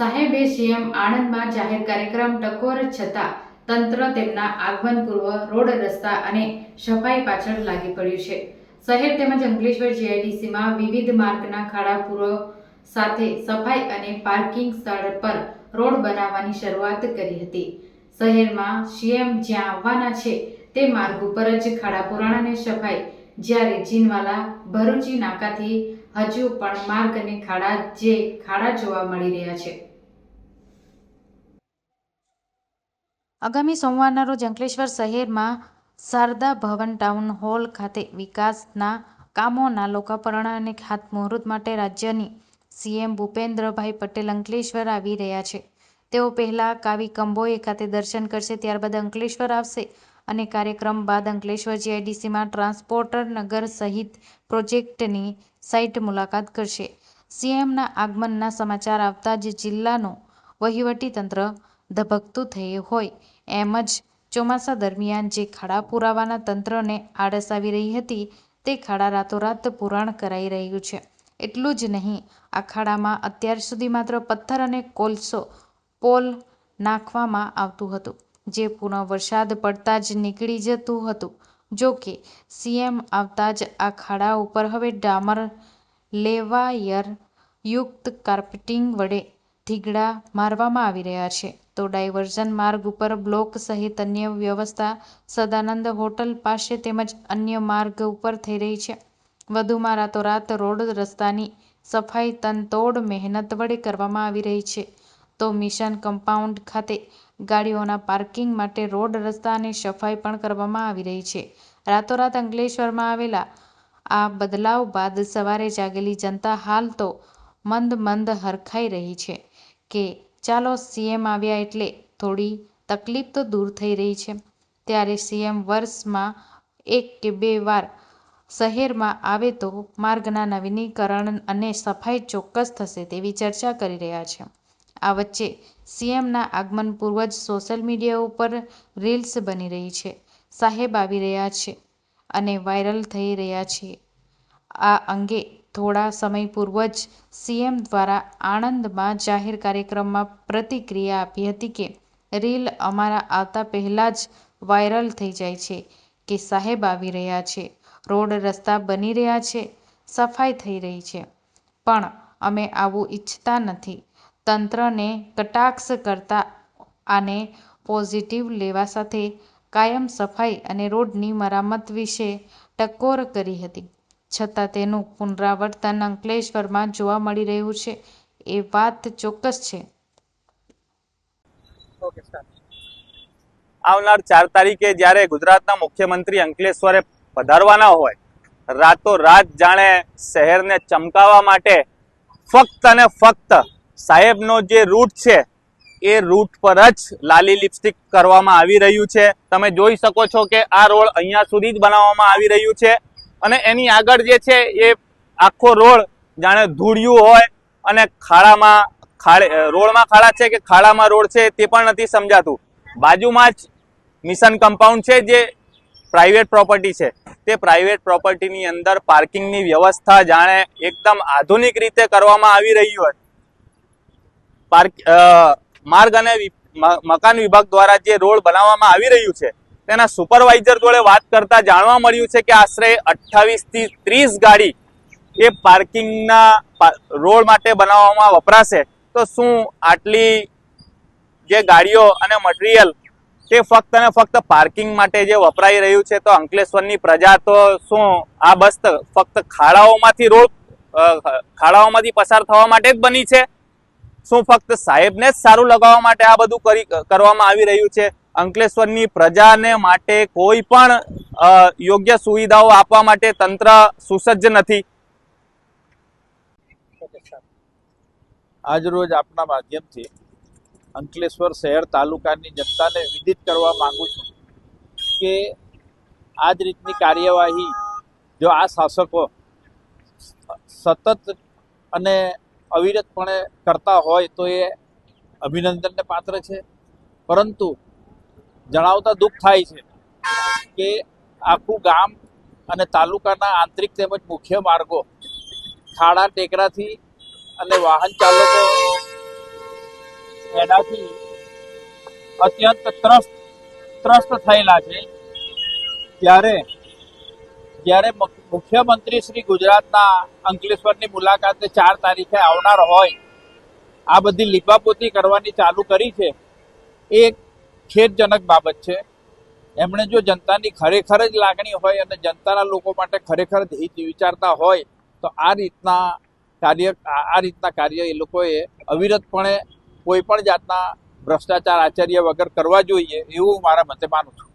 સાહેબે સીએમ આણંદમાં જાહેર કાર્યક્રમ ટકોર છતાં તંત્ર તેમના આગમન પૂર્વ રોડ રસ્તા અને સફાઈ પાછળ લાગી પડ્યું છે. શહેર તેમજ અંકલેશ્વર જીઆઈડીસીમાં વિવિધ માર્ગના ખાડા પૂર્વ સાથે સફાઈ અને પાર્કિંગ સ્થળ પર રોડ બનાવવાની શરૂઆત કરી હતી. શહેરમાં સીએમ જ્યાં આવવાના છે તે માર્ગ ઉપર જ ખાડા પુરાણ અને સફાઈ, જ્યારે જીનવાલા ભરૂચી નાકાથી હજુ પણ માર્ગ અને ખાડા જે ખાડા જોવા મળી રહ્યા છે. આગામી સોમવારના રોજ અંકલેશ્વર શહેરમાં શારદા ભવન ટાઉન હોલ ખાતે વિકાસના કામોના લોકાપર્ણ અને ખાતમુહૂર્ત માટે રાજ્યની સીએમ ભૂપેન્દ્રભાઈ પટેલ અંકલેશ્વર આવી રહ્યા છે. તેઓ પહેલાં કાવી કંબોએ ખાતે દર્શન કરશે, ત્યારબાદ અંકલેશ્વર આવશે અને કાર્યક્રમ બાદ અંકલેશ્વર જીઆઈડીસીમાં ટ્રાન્સપોર્ટર નગર સહિત પ્રોજેક્ટની સાઇટ મુલાકાત કરશે. સીએમના આગમનના સમાચાર આવતા જ જિલ્લાનું વહીવટી તંત્ર ધબકતું થયું હોય. એમ જ ચોમાસા દરમિયાન જે ખાડા પુરાવાના તંત્રને આળસ આવી રહી હતી, તે ખાડા રાતોરાત પુરાણ કરાઈ રહ્યું છે. એટલું જ નહીં, આ ખાડામાં અત્યાર સુધી માત્ર પથ્થર અને કોલસો પોલ નાખવામાં આવતું હતું, જે પૂર્ણ વરસાદ પડતા જ નીકળી જતું હતું. જો કે, સીએમ આવતા જ આ ખાડા ઉપર હવે ડામર લેવાયર યુક્ત કાર્પેટિંગ વડે ધીગડા મારવામાં આવી રહ્યા છે. તો ડાયવર્ઝન માર્ગ ઉપર બ્લોક સહિત અન્ય વ્યવસ્થા સદાનંદ હોટલ પાસે તેમજ અન્ય માર્ગ ઉપર થઈ રહી છે. વધુમાં રાતોરાત રોડ રસ્તાની સફાઈ તનતોડ મહેનત વડે કરવામાં આવી રહી છે. તો મિશન કમ્પાઉન્ડ ખાતે ગાડીઓના પાર્કિંગ માટે રોડ રસ્તા અને સફાઈ પણ કરવામાં આવી રહી છે. રાતોરાત અંકલેશ્વરમાં આવેલા આ બદલાવ બાદ સવારે જાગેલી જનતા હાલ તો મંદ મંદ હરખાઈ રહી છે કે ચાલો સીએમ આવ્યા એટલે થોડી તકલીફ તો દૂર થઈ રહી છે. ત્યારે સીએમ વર્ષમાં એક કે બે વાર શહેરમાં આવે તો માર્ગના નવીનીકરણ અને સફાઈ ચોક્કસ થશે તેવી ચર્ચા કરી રહ્યા છે. આ વચ્ચે સીએમના આગમન પૂર્વ જ સોશિયલ મીડિયા ઉપર રીલ્સ બની રહી છે. સાહેબ આવી રહ્યા છે અને વાયરલ થઈ રહ્યા છે. આ અંગે થોડા સમય પૂર્વ જ સીએમ દ્વારા આણંદમાં જાહેર કાર્યક્રમમાં પ્રતિક્રિયા આપી હતી કે રીલ અમારા આવતા પહેલાં જ વાયરલ થઈ જાય છે કે સાહેબ આવી રહ્યા છે, રોડ રસ્તા બની રહ્યા છે, સફાઈ થઈ રહી છે. પણ અમે આવું ઈચ્છતા નથી. તંત્રને કટાક્ષ કરતા આને પોઝિટિવ લેવા સાથે કાયમ સફાઈ અને રોડની મરામત વિશે ટકોર કરી હતી. છતાં તેનું પુનરાવર્તન અંકલેશ્વરમાં જોવા મળી રહ્યું છે. એ વાત ચોક્કસ છે. આવનાર ચાર તારીખે જ્યારે ગુજરાતના મુખ્યમંત્રી અંકલેશ્વરે પધારવાના હોય, રાતો રાત જાણે શહેરને ચમકાવવા માટે ફક્ત અને ફક્ત સાહેબનો જે રૂટ છે, એ રૂટ પર જ લાલી લિપસ્ટિક કરવામાં આવી રહ્યું છે. તમે જોઈ શકો છો કે આ રોડ અહીંયા સુધી જ બનાવવામાં આવી રહ્યું છે. અને એની આગળ જે છે એ આખો રોડ જાણે ધૂળિયું હોય અને ખાડામાં ખાડે રોડમાં ખાડા છે કે ખાડામાં રોડ છે તે પણ નથી સમજાતું. બાજુમાં જ મિશન કમ્પાઉન્ડ છે જે પ્રાઇવેટ પ્રોપર્ટી છે. તે પ્રાઇવેટ પ્રોપર્ટીની અંદર પાર્કિંગની વ્યવસ્થા જાણે એકદમ આધુનિક રીતે કરવામાં આવી રહી હોય. પાર્ક માર્ગ અને મકાન વિભાગ દ્વારા જે રોડ બનાવવામાં આવી રહ્યું છે તેના સુપરવાઇઝર જોડે વાત કરતા જાણવા મળ્યું છે કે આશરે અઠ્ઠાવીસથી ત્રીસ ગાડી એ પાર્કિંગના રોડ માટે બનાવવામાં વપરાશે. તો શું આટલી જે ગાડીઓ અને મટીરિયલ તે ફક્ત અને ફક્ત પાર્કિંગ માટે જે વપરાઈ રહ્યું છે, તો અંકલેશ્વરની પ્રજા તો શું આ બસ ફક્ત ખાડાઓમાંથી રોડ ખાડાઓમાંથી પસાર થવા માટે જ બની છે? શું ફક્ત સાહેબને જ સારું લગાવવા માટે આ બધું કરી કરવામાં આવી રહ્યું છે? અંકલેશ્વરની પ્રજાને માટે કોઈ પણ યોગ્ય સુવિધાઓ આપવા માટે તંત્ર સુસજ્જ નથી. આજરોજ આપના માધ્યમથી અંકલેશ્વર શહેર તાલુકાની જનતાને વિદિત કરવા માંગુ છું કે આ જ રીતની કાર્યવાહી જો આ શાસકો સતત અને અવિરતપણે કરતા હોય તો એ અભિનંદનને પાત્ર છે. પરંતુ જણાવતા દુઃખ થાય છે કે આખું ગામ અને તાલુકાના આંતરિક તેમજ મુખ્ય માર્ગો, ખાડા ટેકરાથી અને વાહન ચાલકો એનાથી અત્યંત ત્રસ્ત ત્રસ્ત થયેલા છે. ત્યારે, જ્યારે મુખ્યમંત્રી શ્રી ગુજરાતના અંકલેશ્વરની મુલાકાતે ચાર તારીખે આવનાર હોય, આ બધી લીપાપોતી કરવાની ચાલુ કરી છે, એ ખેદજનક બાબત છે. એમણે જો જનતાની ખરેખર જ લાગણી હોય અને જનતાના લોકો માટે ખરેખર જ હિત વિચારતા હોય, તો આ રીતના કાર્ય, આ રીતના કાર્ય એ લોકોએ અવિરતપણે કોઈ પણ જાતના ભ્રષ્ટાચાર આચાર્ય વગર કરવા જોઈએ એવું મારા મતે માનું છું.